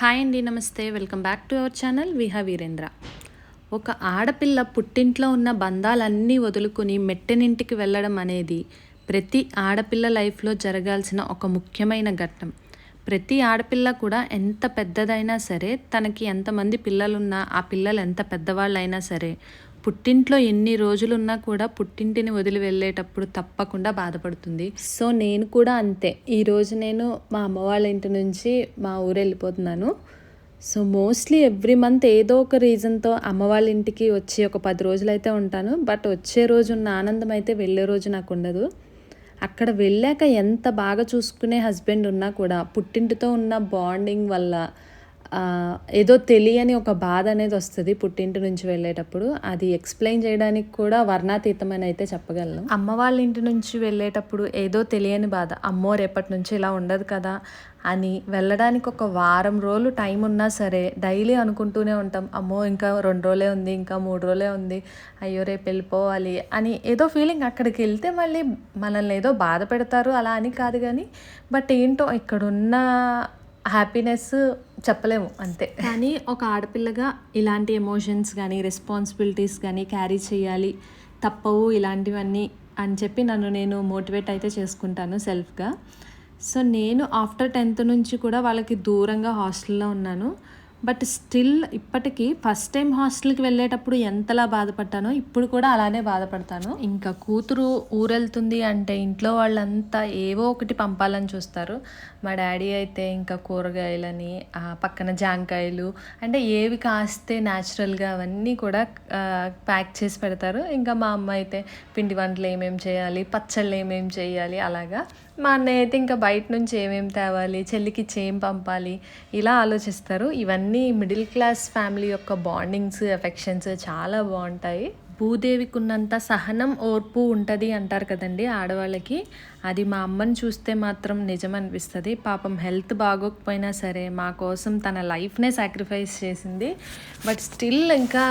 Hi అండి నమస్తే. Welcome back to our channel Viha Veerendra. ఒక ఆడపిల్ల పుట్టింట్లో ఉన్న బంధాలన్నీ వదులుకొని మెట్టెనింటికి వెళ్ళడం అనేది ప్రతి ఆడపిల్ల లైఫ్లో జరగాల్సిన ఒక ముఖ్యమైన ఘట్టం. ప్రతి ఆడపిల్ల కూడా ఎంత పెద్దదైనా సరే తనకి ఎంతమంది పిల్లలున్నా ఆ పిల్లలు ఎంత పెద్దవాళ్ళైనా సరే పుట్టింట్లో ఎన్ని రోజులున్నా కూడా పుట్టింటిని వదిలి వెళ్ళేటప్పుడు తప్పకుండా బాధపడుతుంది. సో నేను కూడా అంతే. ఈరోజు నేను మా అమ్మ వాళ్ళ ఇంటి నుంచి మా ఊరు వెళ్ళిపోతున్నాను. సో మోస్ట్లీ ఎవ్రీ మంత్ ఏదో ఒక రీజన్తో అమ్మ వాళ్ళ ఇంటికి వచ్చి ఒక పది రోజులు అయితే ఉంటాను. బట్ వచ్చే రోజు ఉన్న ఆనందం అయితే వెళ్ళే రోజు నాకు ఉండదు. అక్కడ వెళ్ళాక ఎంత బాగా చూసుకునే హస్బెండ్ ఉన్నా కూడా పుట్టింటితో ఉన్న బాండింగ్ వల్ల ఏదో తెలియని ఒక బాధ అనేది వస్తుంది పుట్టింటి నుంచి వెళ్ళేటప్పుడు. అది ఎక్స్ప్లెయిన్ చేయడానికి కూడా వర్ణాతీతం అని అయితే చెప్పగలను. అమ్మ వాళ్ళ ఇంటి నుంచి వెళ్ళేటప్పుడు ఏదో తెలియని బాధ అమ్మో రేపటి నుంచి ఇలా ఉండదు కదా అని వెళ్ళడానికి ఒక వారం రోజులు టైం ఉన్నా సరే డైలీ అనుకుంటూనే ఉంటాం. అమ్మో ఇంకా రెండు రోజులే ఉంది ఇంకా మూడు రోజులే ఉంది అయ్యో రేపు వెళ్ళిపోవాలి అని ఏదో ఫీలింగ్ అక్కడికి వెళ్తే మళ్ళీ మనల్ని ఏదో బాధ పెడతారు అలా అని కాదు కానీ బట్ ఏంటో ఇక్కడున్న హ్యాపీనెస్ చెప్పలేము అంతే. కానీ ఒక ఆడపిల్లగా ఇలాంటి ఎమోషన్స్ కానీ రెస్పాన్సిబిలిటీస్ కానీ క్యారీ చేయాలి తప్పవు ఇలాంటివన్నీ అని చెప్పి నన్ను నేను మోటివేట్ అయితే చేసుకుంటాను సెల్ఫ్గా సో నేను ఆఫ్టర్ టెన్త్ నుంచి కూడా వాళ్ళకి దూరంగా హాస్టల్లో ఉన్నాను. బట్ స్టిల్ ఇప్పటికీ ఫస్ట్ టైం హాస్టల్కి వెళ్ళేటప్పుడు ఎంతలా బాధపడ్డానో ఇప్పుడు కూడా అలానే బాధపడతాను. ఇంకా కూతురు ఊరెళ్తుంది అంటే ఇంట్లో వాళ్ళంతా ఏవో ఒకటి పంపాలని చూస్తారు. మా డాడీ అయితే ఇంకా కూరగాయలని పక్కన జాంకాయలు అంటే ఏవి కాస్తే న్యాచురల్గా అవన్నీ కూడా ప్యాక్ చేసి పెడతారు. ఇంకా మా అమ్మ అయితే పిండి వంటలు ఏమేమి చేయాలి పచ్చళ్ళు ఏమేమి చేయాలి అలాగా మా అన్నయ్య అయితే ఇంకా బయట నుంచి ఏమేమి తేవాలి చెల్లికి చేం పంపాలి ఇలా ఆలోచిస్తారు. ఇవన్నీ మిడిల్ క్లాస్ ఫ్యామిలీ యొక్క బాండింగ్స్ ఎఫెక్షన్స్ చాలా బాగుంటాయి. భూదేవికి ఉన్నంత సహనం ఓర్పు ఉంటుంది అంటారు కదండి ఆడవాళ్ళకి. అది మా అమ్మని చూస్తే మాత్రం నిజం అనిపిస్తుంది. పాపం హెల్త్ బాగోకపోయినా సరే మా కోసం తన లైఫ్నే సాక్రిఫైస్ చేసింది. బట్ స్టిల్ ఇంకా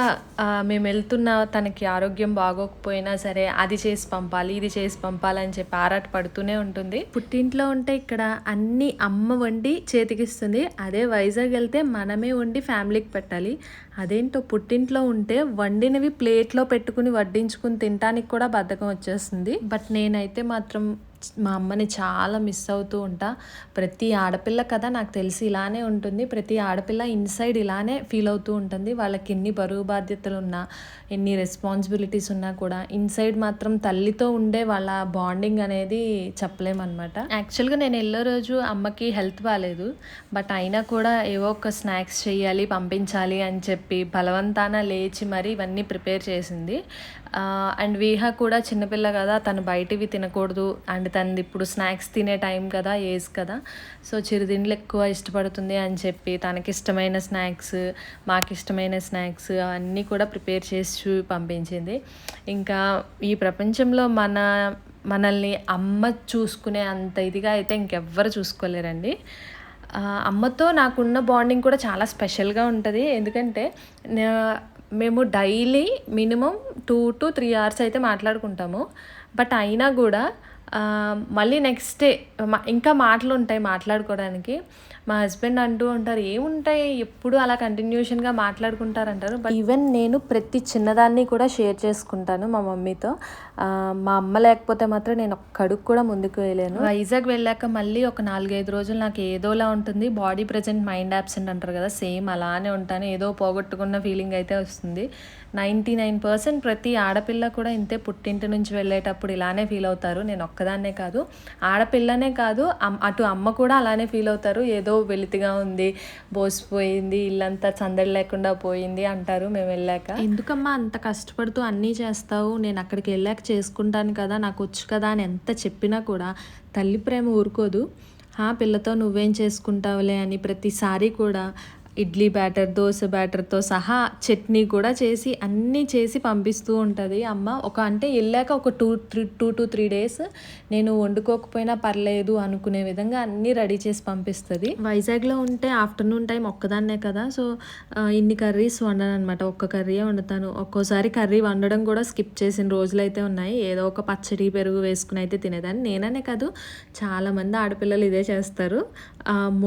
మేము వెళ్తున్న తనకి ఆరోగ్యం బాగోకపోయినా సరే అది చేసి పంపాలి ఇది చేసి పంపాలని చెప్పి ఆరాట పడుతూనే ఉంటుంది. పుట్టింట్లో ఉంటే ఇక్కడ అన్ని అమ్మ వండి చేతికిస్తుంది. అదే వైజాగ్ వెళ్తే మనమే వండి ఫ్యామిలీకి పెట్టాలి. అదేంటో పుట్టింట్లో ఉంటే వండినవి ప్లేట్లో పెట్టుకుని వడ్డించుకుని తినడానికి కూడా బద్ధకం వచ్చేస్తుంది. బట్ నేనైతే మాత్రం మా అమ్మని చాలా మిస్ అవుతూ ఉంటా. ప్రతి ఆడపిల్ల కదా నాకు తెలిసి ఇలానే ఉంటుంది. ప్రతి ఆడపిల్ల ఇన్సైడ్ ఇలానే ఫీల్ అవుతూ ఉంటుంది. వాళ్ళకి ఎన్ని బరువు బాధ్యతలు ఉన్నా ఎన్ని రెస్పాన్సిబిలిటీస్ ఉన్నా కూడా ఇన్సైడ్ మాత్రం తల్లితో ఉండే వాళ్ళ బాండింగ్ అనేది చెప్పలేమన్నమాట. యాక్చువల్గా నేను వెళ్ళే రోజు అమ్మకి హెల్త్ బాగాలేదు బట్ అయినా కూడా ఏవో ఒక స్నాక్స్ చేయాలి పంపించాలి అని చెప్పి బలవంతాన లేచి మరి ఇవన్నీ ప్రిపేర్ చేసింది. అండ్ వీహ కూడా చిన్నపిల్ల కదా తను బయటివి తినకూడదు. అండ్ తనది ఇప్పుడు స్నాక్స్ తినే టైం కదా ఏజ్ కదా. సో చిరుతిండ్లు ఎక్కువ ఇష్టపడుతుంది అని చెప్పి తనకి ఇష్టమైన స్నాక్స్ మాకు ఇష్టమైన స్నాక్స్ అవన్నీ కూడా ప్రిపేర్ చేసి చూ- పంపించింది. ఇంకా ఈ ప్రపంచంలో మన మనల్ని అమ్మ చూసుకునే అంత ఇదిగా అయితే ఇంకెవ్వరు చూసుకోలేరండి. అమ్మతో నాకున్న బాండింగ్ కూడా చాలా స్పెషల్గా ఉంటుంది. ఎందుకంటే మేము daily minimum two to three hours అయితే మాట్లాడుకుంటాము. బట్ అయినా కూడా మళ్ళీ నెక్స్ట్ డే ఇంకా మాటలు ఉంటాయి మాట్లాడుకోవడానికి. మా హస్బెండ్ అంటూ ఉంటారు ఏముంటాయి? ఎప్పుడు అలా కంటిన్యూషన్గా మాట్లాడుకుంటారు అంటారు బట్ ఈవెన్ నేను ప్రతి చిన్నదాన్ని కూడా షేర్ చేసుకుంటాను మా మమ్మీతో. మా అమ్మ లేకపోతే మాత్రం నేను ఒక్క అడుగు కూడా ముందుకు వేయలేను. వైజాగ్ వెళ్ళాక మళ్ళీ ఒక నాలుగైదు రోజులు నాకు ఏదోలా ఉంటుంది. బాడీ ప్రజెంట్ మైండ్ యాబ్సెంట్ అంటారు కదా సేమ్ అలానే ఉంటాను. ఏదో పోగొట్టుకున్న ఫీలింగ్ అయితే వస్తుంది. నైంటీ నైన్ పర్సెంట్ ప్రతి ఆడపిల్ల కూడా ఇంతే పుట్టింటి నుంచి వెళ్ళేటప్పుడు ఇలానే ఫీల్ అవుతారు. నేను ఒక్కదాన్నే కాదు ఆడపిల్లనే కాదు అటు అమ్మ కూడా అలానే ఫీల్ అవుతారు. ఏదో వెలితిగా ఉంది బోసిపోయింది ఇల్లంతా సందడి లేకుండా పోయింది అంటారు మేము వెళ్ళాక. ఎందుకమ్మా అంత కష్టపడుతూ అన్నీ చేస్తావు? నేను అక్కడికి వెళ్ళాక చేసుకుంటాను కదా నాకు వచ్చు కదా అని ఎంత చెప్పినా కూడా తల్లి ప్రేమ ఊరుకోదు. ఆ పిల్లతో నువ్వేం చేసుకుంటావులే అని ప్రతిసారి కూడా ఇడ్లీ బ్యాటర్ దోశ బ్యాటర్తో సహా చట్నీ కూడా చేసి అన్నీ చేసి పంపిస్తూ ఉంటుంది అమ్మ. ఒక అంటే వెళ్ళాక ఒక two three two to three days నేను వండుకోకపోయినా పర్లేదు అనుకునే విధంగా అన్నీ రెడీ చేసి పంపిస్తుంది. వైజాగ్లో ఉంటే ఆఫ్టర్నూన్ టైం ఒక్కదాన్నే కదా. సో ఇన్ని కర్రీస్ వండను అనమాట ఒక్క కర్రీయే వండుతాను. ఒక్కోసారి కర్రీ వండడం కూడా స్కిప్ చేసిన రోజులు అయితే ఉన్నాయి. ఏదో ఒక పచ్చడి పెరుగు వేసుకుని అయితే తినేదాన్ని. నేననే కాదు చాలామంది ఆడపిల్లలు ఇదే చేస్తారు.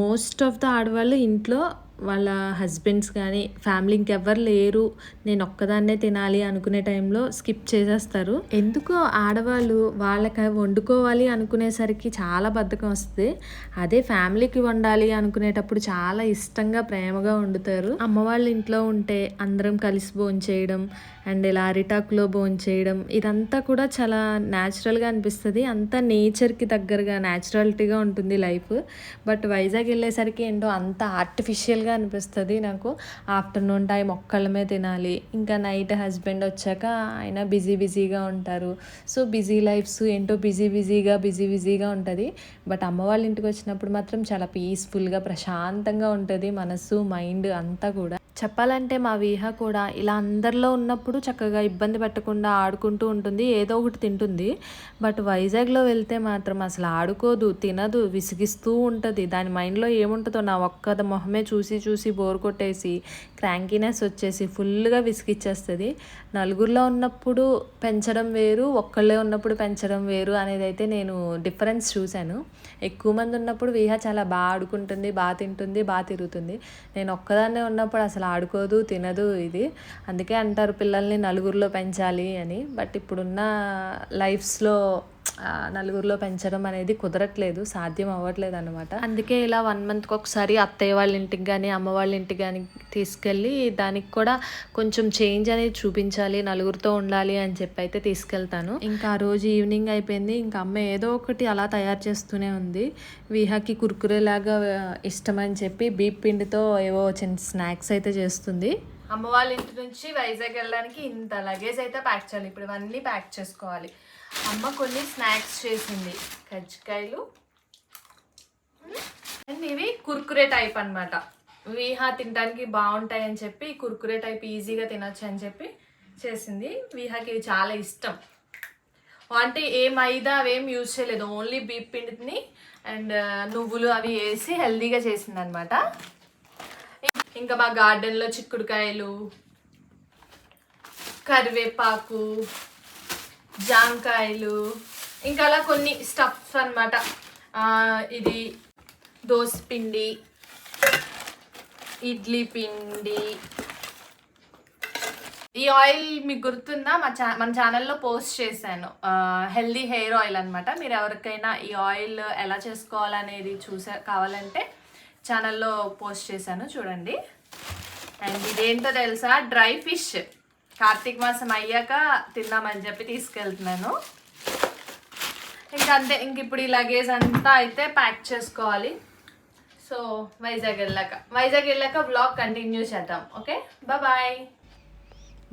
మోస్ట్ ఆఫ్ ద ఆడవాళ్ళు ఇంట్లో వాళ్ళ హస్బెండ్స్ కానీ ఫ్యామిలీ ఇంకెవ్వరు లేరు నేను ఒక్కదాన్నే తినాలి అనుకునే టైంలో స్కిప్ చేసేస్తారు. ఎందుకో ఆడవాళ్ళు వాళ్ళకి వండుకోవాలి అనుకునేసరికి చాలా బద్ధకం వస్తుంది. అదే ఫ్యామిలీకి వండాలి అనుకునేటప్పుడు చాలా ఇష్టంగా ప్రేమగా వండుతారు. అమ్మ వాళ్ళ ఇంట్లో ఉంటే అందరం కలిసి భోంచేయడం అండ్ ఇలా అరిటాకులో భోంచేయడం ఇదంతా కూడా చాలా న్యాచురల్గా అనిపిస్తుంది. అంతా నేచర్కి దగ్గరగా న్యాచురాలిటీగా ఉంటుంది లైఫ్. బట్ వైజాగ్ వెళ్ళేసరికి ఏంటో అంత ఆర్టిఫిషియల్గా అనిపిస్తుంది నాకు. ఆఫ్టర్నూన్ టైం ఒక్కళ్ళమే తినాలి. ఇంకా నైట్ హస్బెండ్ వచ్చాక ఆయన బిజీ బిజీగా ఉంటారు. సో బిజీ లైఫ్స్ ఏంటో బిజీ బిజీగా బిజీ బిజీగా ఉంటుంది. బట్ అమ్మ వాళ్ళ ఇంటికి వచ్చినప్పుడు మాత్రం చాలా పీస్ఫుల్గా ప్రశాంతంగా ఉంటుంది మనసు మైండ్ అంతా కూడా. చెప్పాలంటే మా వీహ కూడా ఇలా అందరిలో ఉన్నప్పుడు చక్కగా ఇబ్బంది పెట్టకుండా ఆడుకుంటూ ఉంటుంది ఏదో ఒకటి తింటుంది. బట్ వైజాగ్లో వెళ్తే మాత్రం అసలు ఆడుకోదు తినదు విసిగిస్తూ ఉంటుంది. దాని మైండ్లో ఏముంటుందో నా ఒక్క మొహమే చూసి చూసి బోర్ కొట్టేసి క్రాంకీనెస్ వచ్చేసి ఫుల్గా విసిగిచ్చేస్తుంది. నలుగురిలో ఉన్నప్పుడు పెంచడం వేరు ఒక్కళ్ళే ఉన్నప్పుడు పెంచడం వేరు అనేది అయితే నేను డిఫరెన్స్ చూశాను. ఎక్కువ మంది ఉన్నప్పుడు వీహ చాలా బాగా ఆడుకుంటుంది బాగా తింటుంది బాగా తిరుగుతుంది. నేను ఒక్కదాన్నే ఉన్నప్పుడు అసలు ఆడుకోదు తినదు ఇది. అందుకే అంటారు పిల్లల్ని నలుగురిలో పెంచాలి అని. బట్ ఇప్పుడున్న లైఫ్స్లో నలుగురిలో పెంచడం అనేది కుదరట్లేదు సాధ్యం అవ్వట్లేదు అనమాట అందుకే ఇలా వన్ మంత్కి ఒకసారి అత్తయ్య వాళ్ళ ఇంటికి కానీ అమ్మ వాళ్ళ ఇంటికి కానీ తీసుకెళ్ళి దానికి కూడా కొంచెం చేంజ్ అనేది చూపించాలి నలుగురితో ఉండాలి అని చెప్పి అయితే తీసుకెళ్తాను. ఇంకా ఆ రోజు ఈవినింగ్ అయిపోయింది. ఇంకా అమ్మ ఏదో ఒకటి అలా తయారు చేస్తూనే ఉంది. విహాకి కుర్కురేలాగా ఇష్టమని చెప్పి బీప్ పిండితో ఏవో చిన్న స్నాక్స్ అయితే చేస్తుంది. అమ్మ వాళ్ళ ఇంటి నుంచి వైజాగ్ వెళ్ళడానికి ఇంత లగేజ్ అయితే ప్యాక్ చేయాలి. ఇప్పుడు ఇవన్నీ ప్యాక్ చేసుకోవాలి. అమ్మ కొన్ని స్నాక్స్ చేసింది. కజ్జికాయలు. అండ్ ఇవి కుర్కురే టైప్ అన్నమాట. వీహా తినడానికి బాగుంటాయి అని చెప్పి కుర్కురే టైప్ ఈజీగా తినొచ్చు అని చెప్పి చేసింది. వీహాకి ఇవి చాలా ఇష్టం. అంటే ఏ మైదా అవేం యూజ్ చేయలేదు. ఓన్లీ బీప్ పిండిని అండ్ నువ్వులు అవి వేసి హెల్దీగా చేసింది అనమాట ఇంకా మా గార్డెన్లో చిక్కుడుకాయలు కరివేపాకు జాంకాయలు ఇంకా అలా కొన్ని స్టఫ్స్ అనమాట ఇది దోస పిండి ఇడ్లీ పిండి. ఈ ఆయిల్ మీకు గుర్తుందా? మా ఛా మన ఛానల్లో పోస్ట్ చేశాను. హెల్దీ హెయిర్ ఆయిల్ అనమాట మీరు ఎవరికైనా ఈ ఆయిల్ ఎలా చేసుకోవాలనేది చూసా కావాలంటే ఛానల్లో పోస్ట్ చేశాను. చూడండి. అండ్ ఇదేంటో తెలుసా? Dry fish. కార్తీక మాసం అయ్యాక తిందామని చెప్పి తీసుకెళ్తున్నాను. ఇంకా అంతే ఇంక ఇప్పుడు ఈ లగేజ్ అంతా అయితే ప్యాక్ చేసుకోవాలి. సో వైజాగ్ వెళ్ళాక. వైజాగ్ వెళ్ళాక బ్లాగ్ కంటిన్యూ చేద్దాం ఓకే బాయ్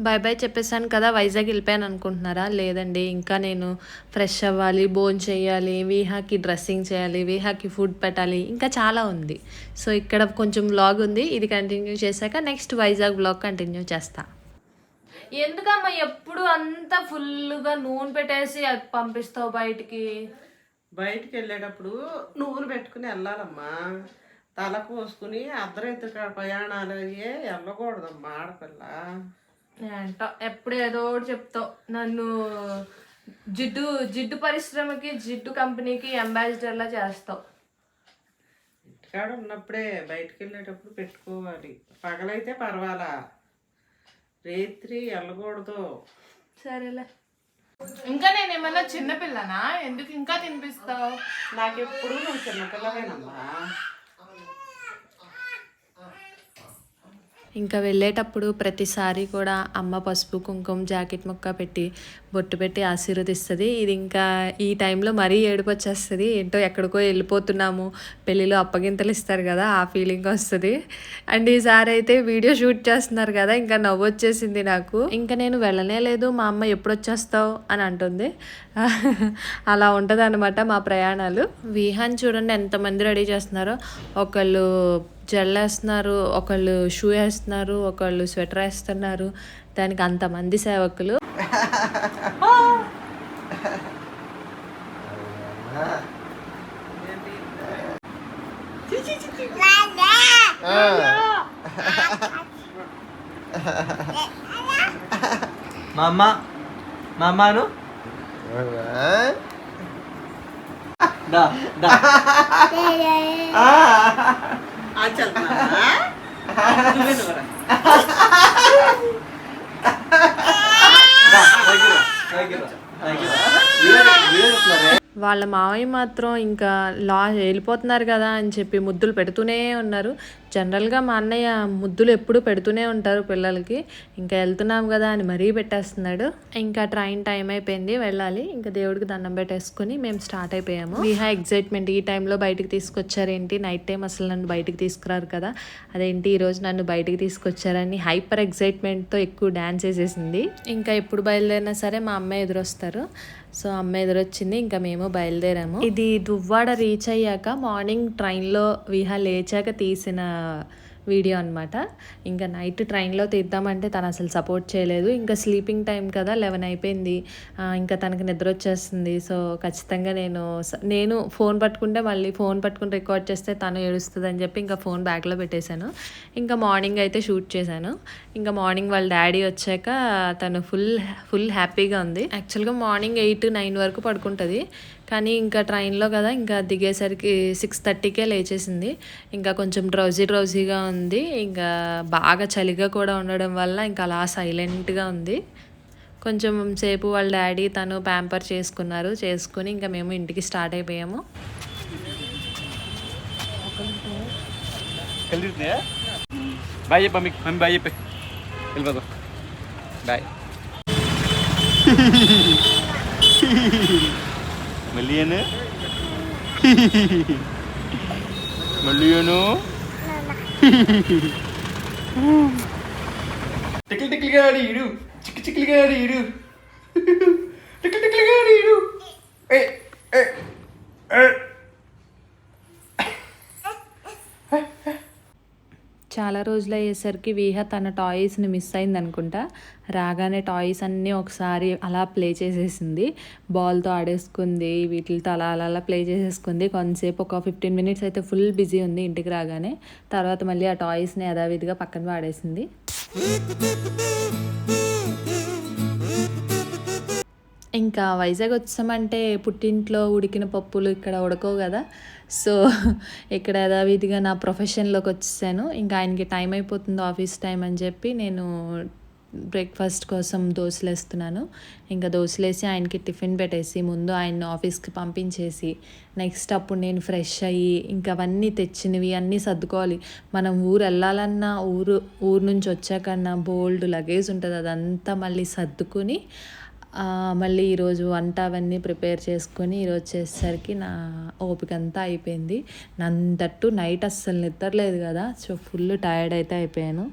బాయ్ బాయ్ చెప్పేసాను కదా వైజాగ్ వెళ్ళిపోయాను అనుకుంటున్నారా? లేదండి ఇంకా నేను ఫ్రెష్ అవ్వాలి బోన్ చేయాలి వీహాకి డ్రెస్సింగ్ చేయాలి వీహాకి ఫుడ్ పెట్టాలి ఇంకా చాలా ఉంది. సో ఇక్కడ కొంచెం వ్లాగ్ ఉంది ఇది కంటిన్యూ చేశాక నెక్స్ట్ వైజాగ్ వ్లాగ్ కంటిన్యూ చేస్తా. ఎందుకమ్మా ఎప్పుడు అంత ఫుల్గా నూనె పెట్టేసి అది పంపిస్తావు బయటికి? బయటికి వెళ్ళేటప్పుడు నువ్వులు పెట్టుకుని వెళ్ళాలమ్మా. తల కోసుకుని అర్ధరైతే ప్రయాణాలు అయ్యే వెళ్ళకూడదమ్మా ఆడపిల్ల. ఏంటో ఎప్పుడు ఏదో ఒకటి చెప్తావు. నన్ను జిడ్డు జిడ్డు పరిశ్రమకి జిడ్డు కంపెనీకి అంబాసిడర్లా చేస్తావు. ఇంటికాడ ఉన్నప్పుడే బయటికి వెళ్ళేటప్పుడు పెట్టుకోవాలి. పగలైతే పర్వాలా. రేత్రి వెళ్ళకూడదు. సరేలే. ఇంకా నేను ఏమన్నా చిన్నపిల్లనా ఎందుకు ఇంకా తినిపిస్తావు? నాకెప్పుడు నువ్వు చిన్నపిల్లవేనమ్మా ఇంకా వెళ్ళేటప్పుడు ప్రతిసారి కూడా అమ్మ పసుపు కుంకుమ జాకెట్ ముక్క పెట్టి బొట్టు పెట్టి ఆశీర్వదిస్తుంది. ఇది ఇంకా ఈ టైంలో మరీ ఏడుపు వచ్చేస్తుంది ఏంటో ఎక్కడికో వెళ్ళిపోతున్నాము. పెళ్ళిలో అప్పగింతలు ఇస్తారు కదా ఆ ఫీలింగ్ వస్తుంది. అండ్ ఈసారి అయితే వీడియో షూట్ చేస్తున్నారు కదా ఇంకా నవ్వు వచ్చేసింది నాకు. ఇంకా నేను వెళ్ళనే లేదు మా అమ్మ ఎప్పుడు వచ్చేస్తావు అని అంటుంది. అలా ఉంటుంది అనమాట మా ప్రయాణాలు. విహాన్ చూడండి ఎంతమంది రెడీ చేస్తున్నారో. ఒకళ్ళు జెల్ వేస్తున్నారు ఒకళ్ళు షూ వేస్తున్నారు ఒకళ్ళు స్వెటర్ వేస్తున్నారు. దానికి అంతమంది సేవకులు. మా అమ్మ మా అమ్మను దా. దా వాళ్ళ మావయ్య మాత్రం ఇంకా లా వెళ్ళిపోతున్నారు కదా అని చెప్పి ముద్దులు పెడుతూనే ఉన్నారు. జనరల్గా మా అన్నయ్య ముద్దులు ఎప్పుడు పెడుతూనే ఉంటారు పిల్లలకి. ఇంకా వెళ్తున్నాం కదా అని మరీ పెట్టేస్తున్నాడు. ఇంకా ట్రైన్ టైం అయిపోయింది వెళ్ళాలి. ఇంకా దేవుడికి దండం పెట్టేసుకుని మేము స్టార్ట్ అయిపోయాము. విహా ఎగ్జైట్మెంట్ ఈ టైంలో బయటికి తీసుకొచ్చారేంటి? నైట్ టైం అసలు నన్ను బయటికి తీసుకురారు కదా. అదేంటి ఈరోజు నన్ను బయటికి తీసుకొచ్చారని హైపర్ ఎగ్జైట్మెంట్తో ఎక్కువ డ్యాన్స్ వేసేసింది ఇంకా ఎప్పుడు బయలుదేరినా సరే మా అమ్మ ఎదురొస్తారు. సో అమ్మ ఎదురొచ్చింది. ఇంకా మేము బయలుదేరాము. ఇది దువ్వాడ రీచ్ అయ్యాక మార్నింగ్ ట్రైన్లో విహా లేచాక తీసిన వీడియో అనమాట ఇంకా నైట్ ట్రైన్లో తీద్దామంటే తను అసలు సపోర్ట్ చేయలేదు. ఇంకా స్లీపింగ్ టైం కదా లెవెన్ అయిపోయింది. ఇంకా తనకి నిద్ర వచ్చేస్తుంది. సో ఖచ్చితంగా నేను స- నేను ఫోన్ పట్టుకుంటే మళ్ళీ ఫోన్ పట్టుకుని రికార్డ్ చేస్తే తను ఏడుస్తుంది అని చెప్పి ఇంకా ఫోన్ బ్యాగ్లో పెట్టేశాను. ఇంకా మార్నింగ్ అయితే షూట్ చేశాను. ఇంకా మార్నింగ్ వాళ్ళ డాడీ వచ్చాక తను ఫుల్ ఫుల్ హ్యాపీగా ఉంది. యాక్చువల్గా మార్నింగ్ ఎయిట్ నైన్ వరకు పడుకుంటుంది. కానీ ఇంకా ట్రైన్లో కదా ఇంకా దిగేసరికి సిక్స్ థర్టీకే లేచేసింది. ఇంకా కొంచెం డ్రౌజీ డ్రౌజీగా ఉంది. ఇంకా బాగా చలిగా కూడా ఉండడం వల్ల ఇంకా అలా సైలెంట్గా ఉంది. కొంచెం సేపు వాళ్ళ డాడీ తను ప్యాంపర్ చేసుకున్నారు. చేసుకుని ఇంకా మేము ఇంటికి స్టార్ట్ అయిపోయాము. కలిదిరుతున్నాయా బాయ్ చెప్పా మీకు మమ్మీ బాయ్ చెప్పి. వెళ్ళిపోతాం బాయ్. മല്ലിയന്? മല്ലിയനു? ടിക്കിൾ ടിക്കിൾ കാടി ഇരു ചിക്കി ചിക്കിൾ കാടി ഇരു ടിക്കിൾ ടിക്കിൾ കാടി ഇരു ഏ ഏ ഏ. చాలా రోజులు అయ్యేసరికి వీహ తన టాయ్స్ని మిస్ అయింది అనుకుంటా రాగానే టాయ్స్ అన్నీ ఒకసారి అలా ప్లే చేసేసింది. బాల్తో ఆడేసుకుంది వీటితో అలా అలా అలా ప్లే చేసేసుకుంది. కొంతసేపు ఒక ఫిఫ్టీన్ మినిట్స్ అయితే ఫుల్ బిజీ ఉంది ఇంటికి రాగానే. తర్వాత మళ్ళీ ఆ టాయ్స్ని యథావిధిగా పక్కన వాడేసింది ఇంకా వైజాగ్ వచ్చామంటే పుట్టింట్లో ఉడికిన పప్పులు ఇక్కడ ఉడకవు కదా. సో ఇక్కడ యథావిధిగా నా ప్రొఫెషన్లోకి వచ్చేసాను. ఇంకా ఆయనకి టైం అయిపోతుంది ఆఫీస్ టైం అని చెప్పి నేను బ్రేక్ఫాస్ట్ కోసం దోశలు వేస్తున్నాను. ఇంకా దోశలు వేసి ఆయనకి టిఫిన్ పెట్టేసి ముందు ఆయన ఆఫీస్కి పంపించేసి నెక్స్ట్ అప్పుడు నేను ఫ్రెష్ అయ్యి ఇంకా అవన్నీ తెచ్చినవి అన్నీ సర్దుకోవాలి. మనం ఊరు వెళ్ళాలన్నా ఊరు ఊరు నుంచి వచ్చాకన్నా బోల్డ్ లగేజ్ ఉంటుంది. అదంతా మళ్ళీ సర్దుకుని మళ్ళీ ఈరోజు వంట అవన్నీ ప్రిపేర్ చేసుకొని ఈరోజు చేసేసరికి నా ఓపిక అంతా అయిపోయింది. నంతట్టు నైట్ అస్సలు నిద్రలేదు కదా సో ఫుల్ టైర్డ్ అయితే అయిపోయాను.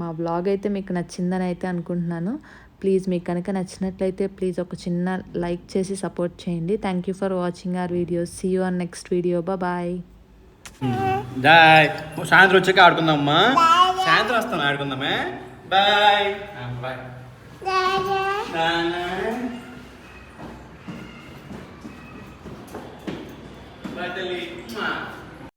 మా బ్లాగ్ అయితే మీకు నచ్చిందని అయితే అనుకుంటున్నాను. ప్లీజ్ మీకు కనుక నచ్చినట్లయితే ప్లీజ్ ఒక చిన్న లైక్ చేసి సపోర్ట్ చేయండి. Thank you for watching our videos see you on next video bye. Bye సాయంత్రం వచ్చాక ఆడుకుందామమ్మా. సాయంత్రం వస్తాను ఆడుకుందామే? Bye. Bye. kanan, badalik, ma.